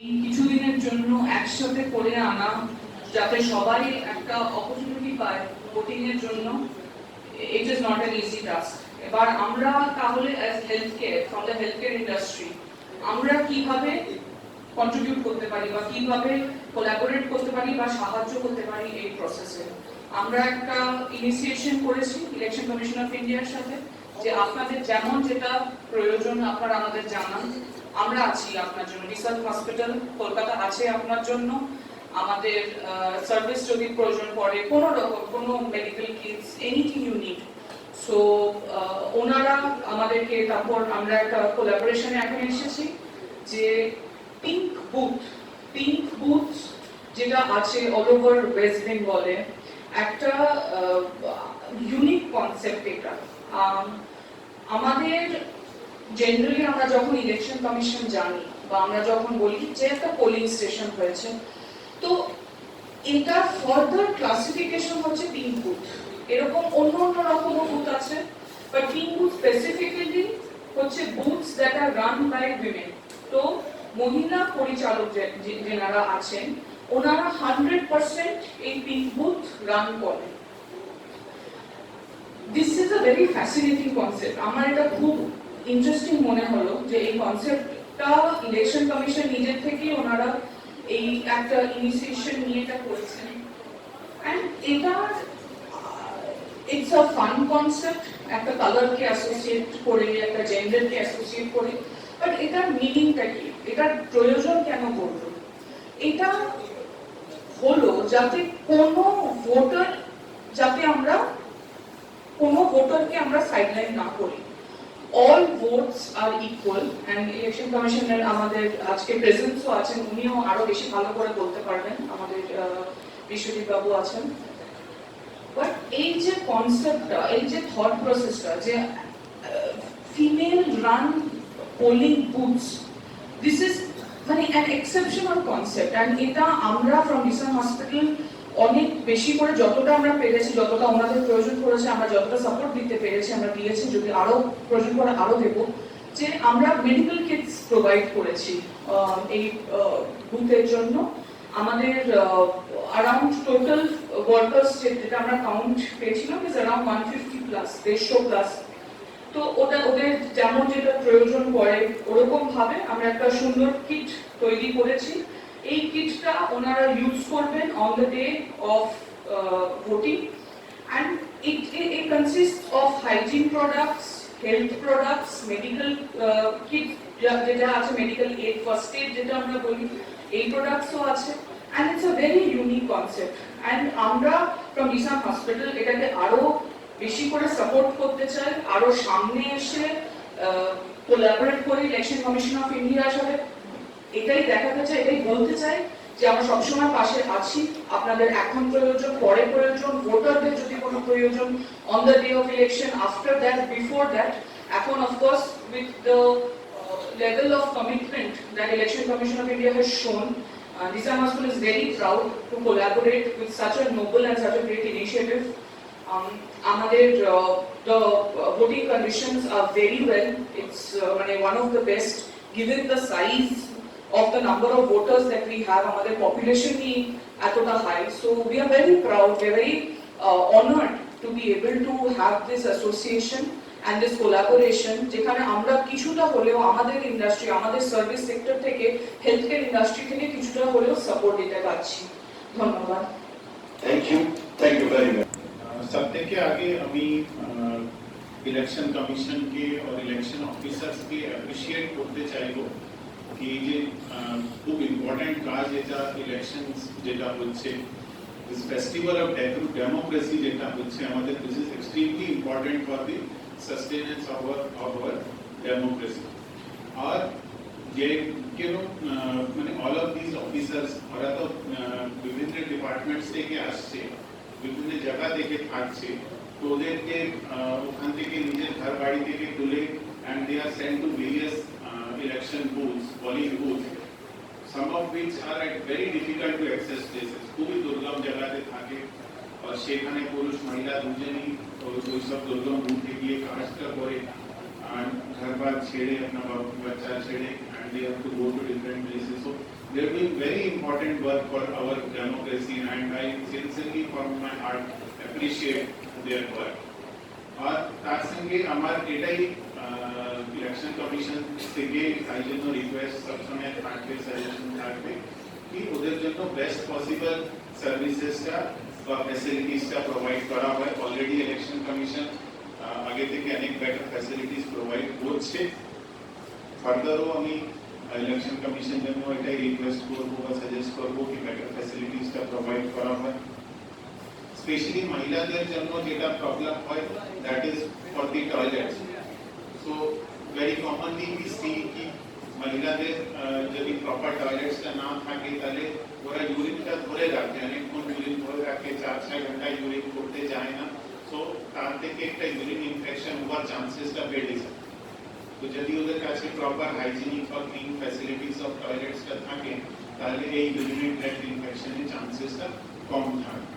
কিছুদিনের জন্য একসাথে করে আনা, যাতে সবাই একটা অপরচুনিটি পায় ভোটিং এর জন্য it is not an easy task এবার আমরা তাহলে as health care from the health care industry আমরা কীভাবে কন্ট্রিবিউট করতে পারি বা কীভাবে কোলাবোরেট করতে পারি বা সাহায্য করতে পারি এই প্রসেসে আমরা একটা ইনিশিয়েশন করেছি ইলেকশন কমিশন অফ ইন্ডিয়ার সাথে, যে আপনাদের যেমন যেটা প্রয়োজন, আপনারা আমাদের জানান। আমরা আছি আপনার জন্য। রিসার্চ হসপিটাল, কলকাতা আছে আপনার জন্য। আমাদের সার্ভিস যদি প্রয়োজন পড়ে, কোনো রকম, কোনো medical kits anything you need so ওনারা আমাদেরকে তারপর আমরা একটা কোলাবোরেশনে এখন এসেছি যে পিঙ্ক বুথ পিঙ্ক বুথ যেটা আছে অল ওভার ওয়েস্ট বেঙ্গলে একটা ইউনিক কনসেপ্ট এটা। আমাদের জেনারেলি আমরা যখন ইলেকশন কমিশন জানি বা আমরা যখন বলি যে একটা পোলিং স্টেশন হয়েছে, তো এটা ফার্দার ক্লাসিফিকেশন হচ্ছে পিঙ্ক বুথ এরকম অন্য অন্য রকমও বুথ আছে বাট পিঙ্ক বুথ স্পেসিফিক্যালি হচ্ছে booths that are run by women তো মহিলা পরিচালক যেনারা আছেন, ওনারা হান্ড্রেড পার্সেন্ট এই পিঙ্ক বুথ রান করেন। This is a very fascinating concept আমার এটা খুব ইন্টারেস্টিং মনে হলো যে এই কনসেপ্টটা ইলেকশন কমিশন নিজের থেকেই ওনারা এই একটা ইনিশিয়েশন নিয়ে এটা করেছেন। অ্যান্ড এটা ইটস আ ফান কনসেপ্ট একটা কালারকে অ্যাসোসিয়েট করে, একটা জেন্ডারকে অ্যাসোসিয়েট করে বাট এটার মিনিংটা কি? এটার প্রয়োজন কেন করল এটা হলো যাতে কোনো ভোটার যাতে আমরা কোনো ভোটারকে আমরা সাইডলাইন না করি। All votes are equal and election কমিশনের আমাদের আজকে প্রেজেন্সও আছেন, উনিও আরও বেশি ভালো করে বলতে পারবেন, আমাদের বিশ্বজিৎ আছেন। বাট এই যে কনসেপ্টটা এই যে থট প্রসেসটা যে female run polling booths this is মানে অ্যান এক্সেপশনাল কনসেপ্ট অ্যান্ড এটা আমরা ফ্রম মিশন হসপিটাল অনেক বেশি করে যতটা আমরা পেরেছি, যতটা ওনাদের প্রয়োজন পড়েছে, আমরা যতটা সাপোর্ট দিতে পেরেছি, আমরা দিয়েছি, যদি আরও প্রয়োজন পড়ে আরও দেবো। যে আমরা মেডিকেল কিটস প্রোভাইড করেছি এই বুথের জন্য। আমাদের অ্যারাউন্ড টোটাল ওয়ার্কার্স যেটা আমরা কাউন্ট পেয়েছিলাম is around one fifty plus দেড়শো প্লাস তো ওটা, ওদের যেমন যেটা প্রয়োজন পড়ে, ওরকমভাবে আমরা একটা সুন্দর কিট তৈরি করেছি। এই কিটটা ওনারা ইউজ করবেন on the day of voting and it it consist of hygiene products health products medical kit যেটা আছে মেডিকেল এড ফার্স্ট এড যেটা আমরা বলি, এই প্রোডাক্টসও আছে. And it's a very unique concept and আমরা ফ্রম ইসাম হসপিটাল এটাকে আরও বেশি করে সাপোর্ট করতে চাই, আরও সামনে এসে কোলাবোরেট করে ইলেকশন কমিশন অফ ইন্ডিয়ার সাথে এটাই দেখাতে চাই এটাই বলতে চাই যে আমরা সবসময় পাশে আছি আপনাদের এখন প্রয়োজন পরে প্রয়োজন ভোটারদের যদি কোনো প্রয়োজন on the day of election after that before that এখন of course with the level of commitment that Election Commission of India has shown, uh, Nisam Hospital is very proud to collaborate with such a noble and such a great initiative. Um, আমাদের uh, the uh, voting conditions are very well. It's uh, মানে one of the best given the size of the number of voters that we have, our population is at high. So we are very proud, we are very uh, honored to be able to have this association and this collaboration যেখানে আমরা কিছুটা হলেও আমাদের industry আমাদের service sector থেকে health care থেকে কিছুটা হলেও সাপোর্ট দিতে পারছি। ধন্যবাদ। Thank you thank you very much সব থেকে আগে আমি ইলেকশন কমিশনকে আর ইলেকশন অফিসার্সকে অ্যাপ্রিসিয়েট করতে চাইব। কি এই যে আহ, খুব ইম্পর্টেন্ট কাজ এটা ইলেকশন যেটা হচ্ছে দিস ফেস্টিভ্যাল অফ ডেমোক্রেসি যেটা হচ্ছে আমাদের this is extremely important for the sustenance of our of our democracy আর যে কেন আহ, মানে অল অফ দিস অফিসার্স ওরা তো আহ, বিভিন্ন ডিপার্টমেন্টস থেকে আসছে বিভিন্ন জায়গা থেকে থাকছে তো ওদেরকে আহ, ওখান থেকে নিজের ঘর বাড়ি থেকে তুলে and they are send to various Election booths polling booth some of which are at very difficult to access places খুবই দুর্গম জায়গাতে থাকে আর সেখানে পুরুষ মহিলা দুজনেই ওই ওই সব দুর্গম বুথে গিয়ে কাজটা করে আর ঘর বার ছেড়ে আপনার বাচ্চা ছেড়ে and they have to go to different places so They're doing very important work for our democracy and I sincerely from my heart appreciate their work. আর তার সঙ্গে আমার এটাই ইলেকশন কমিশন থেকে তাই জন্য রিকোয়েস্ট সবসময় থাকবে সাজেশন থাকবে কি ওদের জন্য বেস্ট পসিবল সার্ভিসেসটা বা ফ্যাসিলিটিসটা প্রোভাইড করা হয় অলরেডি ইলেকশন কমিশন আগে থেকে অনেক বেটার ফ্যাসিলিটিস প্রোভাইড করছে ফার্দারও আমি ইলেকশন কমিশন জন্য এটাই রিকোয়েস্ট করব বা সাজেস্ট করব কি বেটার ফ্যাসিলিটিসটা প্রোভাইড করা হয় স্পেশালি মহিলাদের জন্য যেটা প্রবলেম হয় that is for the toilets so very commonly we see কি মহিলাদের আহ, যদি প্রপার টয়লেটসটা না থাকে তাহলে ওরা ইউরিনটা ধরে রাখে অনেকক্ষণ ইউরিন ধরে রাখে চার ছয় ঘণ্টা ইউরিন করতে যায় না সো তার থেকে একটা ইউরিন ইনফেকশন হওয়ার চান্সেসটা বেড়ে যায় তো যদি ওদের কাছে প্রপার হাইজিনিক বা ক্লিন ফ্যাসিলিটিস অফ টয়লেটসটা থাকে তাহলে এই ইউরিনারি ট্র্যাক্ট ইনফেকশনের চান্সেসটা কম থাকে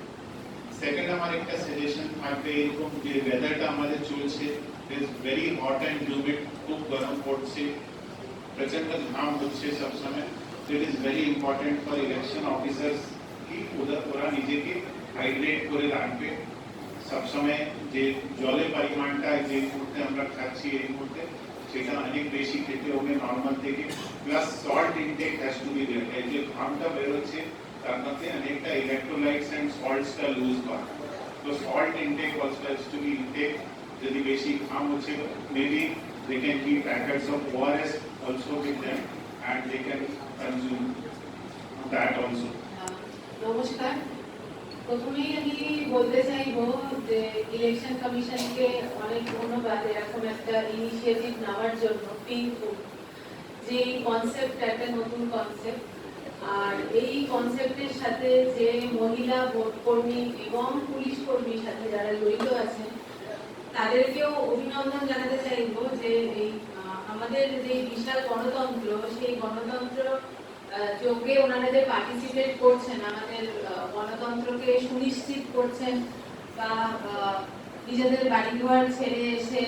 সেকেন্ড আমার একটা সাজেশন থাকবে এরকম যে ওয়েদারটা আমাদের চলছে is very hot and humid খুব গরম পড়ছে প্রচণ্ড ঘাম হচ্ছে সবসময় it is very important for election officers কি ওরা ওরা নিজেকে হাইড্রেট করে রাখবে সবসময় যে জলের পরিমাণটা যে মুহূর্তে আমরা খাচ্ছি এই মুহূর্তে সেটা অনেক বেশি খেতে হবে নর্মাল থেকে plus salt intake has to be there এই যে ঘামটা বেরোচ্ছে তার মধ্যে অনেকটা ইলেকট্রোলাইটস এন্ড সল্টসটা লুজ হয় তো salt intake also has to be intake যদি বেশি ঘাম হচ্ছে maybe they can keep packets of ORS also with them and they can consume that also নমস্কার প্রথমেই আমি বলতে চাইব যে ইলেকশন কমিশনকে অনেক ধন্যবাদ, এরকম একটা ইনিশিয়েটিভ নেওয়ার জন্য পিঙ্কু যে এই কনসেপ্ট একটা নতুন কনসেপ্ট আর এই কনসেপ্টের সাথে যে মহিলা ভোট কর্মী এবং পুলিশ কর্মীর সাথে যারা জড়িত আছেন তাদেরকেও অভিনন্দন জানাতে চাইব যে এই আমাদের যে বিশাল গণতন্ত্র, সেই গণতন্ত্র যোগে ওনারা যে পার্টিসিপেট করছেন, আমাদের গণতন্ত্রকে সুনিশ্চিত করছেন বা নিজেদের বাড়িঘর ছেড়ে এসে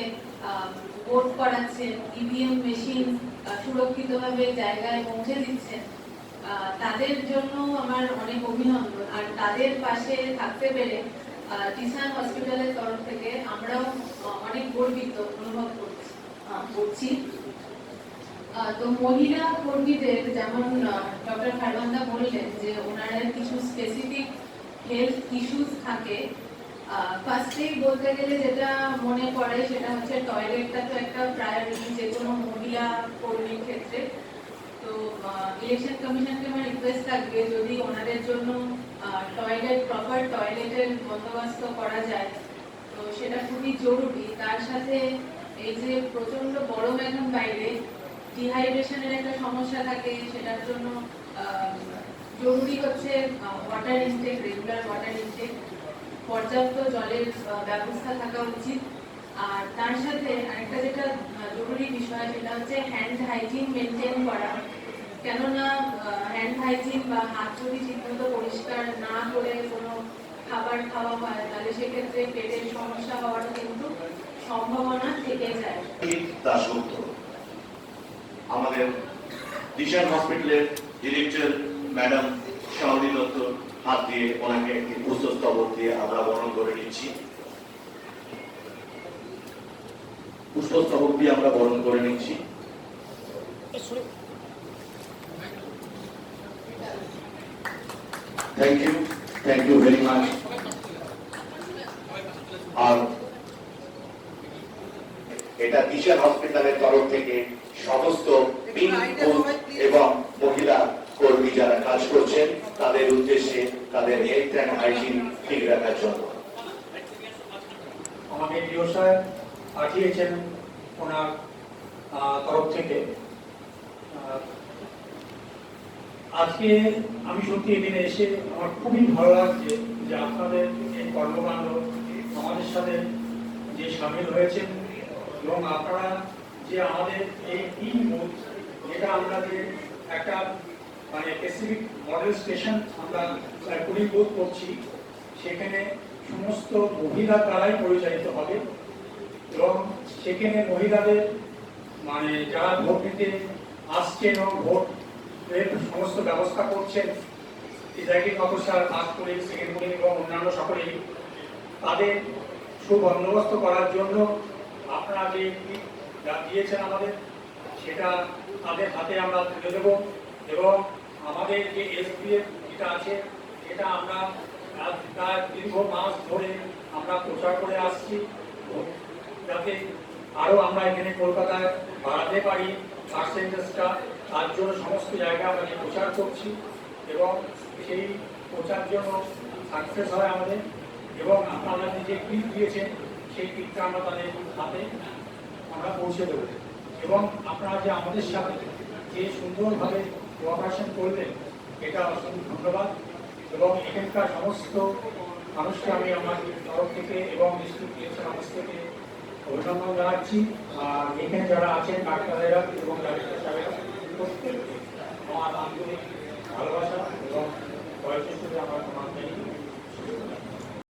ভোট করাচ্ছেন ইভিএম মেশিন সুরক্ষিতভাবে জায়গায় পৌঁছে দিচ্ছেন তাদের জন্য আমার অনেক অভিনন্দন। আর তাদের পাশে থাকতে পেরে টিসান হসপিটালের তরফ থেকে আমরাও গর্বিত, অনুভব করছি তো মহিলা কর্মীদের যেমন ডক্টর খারবান্দা বললেন যে ওনারা কিছু স্পেসিফিক হেলথ ইস্যুস থাকে ফার্স্টেই বলতে গেলে যেটা মনে পড়ে সেটা হচ্ছে টয়লেটটা তো একটা প্রায়োরিটি যে কোনো মহিলা কর্মীর ক্ষেত্রে। তো ইলেকশন কমিশনকে আমার রিকোয়েস্ট থাকবে যদি ওনাদের জন্য টয়লেট প্রপার টয়লেটের বন্দোবস্ত করা যায়। তো সেটা খুবই জরুরি। তার সাথে এই যে প্রচণ্ড গরম এখন বাইরে ডিহাইড্রেশনের একটা সমস্যা থাকে, সেটার জন্য জরুরি হচ্ছে water intake regular water intake পর্যাপ্ত জলের ব্যবস্থা থাকা উচিত। আর তার সাথে আরেকটা যেটা জরুরি বিষয়, সেটা হচ্ছে হ্যান্ড হাইজিন মেনটেন করা। কেননা হ্যান্ড হাইজিন বা হাত যদি ঠিকমতো পরিষ্কার না করে কোনো খাবার খাওয়া হয়, তাহলে সেক্ষেত্রে পেটের সমস্যা হওয়ার কিন্তু সম্ভাবনা থেকে যায়। আমাদের হসপিটালের ডিরেক্টর ম্যাডাম দত্ত হাত দিয়ে ওনাকে একটি দিয়ে আমরা বরণ করে নিচ্ছি। দিয়ে আমরা বরণ করে নিচ্ছি। Thank you thank you very much আর এটা দিশা হসপিটালের তরফ থেকে সমস্ত এবং মহিলা কর্মী যারা কাজ করছেন, তাদের উদ্দেশ্যে তাদের হেলথ অ্যান্ড হাইজিন ঠিক রাখার জন্য। আমাকে ডিও স্যার পাঠিয়েছেন ওনার তরফ থেকে। আজকে আমি সত্যি এখানে এসে আমার খুবই ভালো লাগছে যে আপনাদের এই কর্মকাণ্ড, আমাদের সাথে যে সামিল হয়েছেন এবং আপনারা যে আমাদের এই তিন বুথ যেটা আমরা যে একটা মানে স্পেসিফিক মডেল স্টেশন আমরা কুড়ি বুথ করছি, সেখানে সমস্ত মহিলা দ্বারাই পরিচালিত হবে এবং সেখানে মহিলাদের মানে যারা ভোট দিতে আসছেন এবং ভোট সমস্ত ব্যবস্থা করছেন presiding officer first police second police এবং অন্যান্য সকলেই। তাদের সুবন্দোবস্ত করার জন্য আপনারা যে দিয়েছেন আমাদের, সেটা তাদের হাতে আমরা তুলে দেব এবং আমাদের যে এসপিএফ যেটা আছে, সেটা আমরা প্রায় দীর্ঘ মাস ধরে আমরা প্রচার করে আসছি। যাতে আরও আমরা এখানে কলকাতায় বাড়াতে পারি পার্সেন্টেজটা তার জন্য সমস্ত জায়গায় আমরা প্রচার করছি এবং সেই প্রচার জন্য সাকসেস হয় আমাদের। এবং আপনারা যে কিট দিয়েছেন, সেই কিটটা আমরা তাদের হাতে আমরা পৌঁছে দেবো। এবং আপনারা যে আমাদের সাথে যে সুন্দরভাবে কোঅপারেশন করলেন, এটা অসংখ্য ধন্যবাদ। এবং এখানকার সমস্ত মানুষকে আমি আমার তরফ থেকে এবং অফিস থেকে অভিনন্দন জানাচ্ছি। আর এখানে যারা আছেন, ডাক্তারেরা এবং ডাক্তার সাহেবেরা প্রত্যেককে আমার আন্তরিক ভালোবাসা এবং বয়োজ্যেষ্ঠদের আমার আমার জানি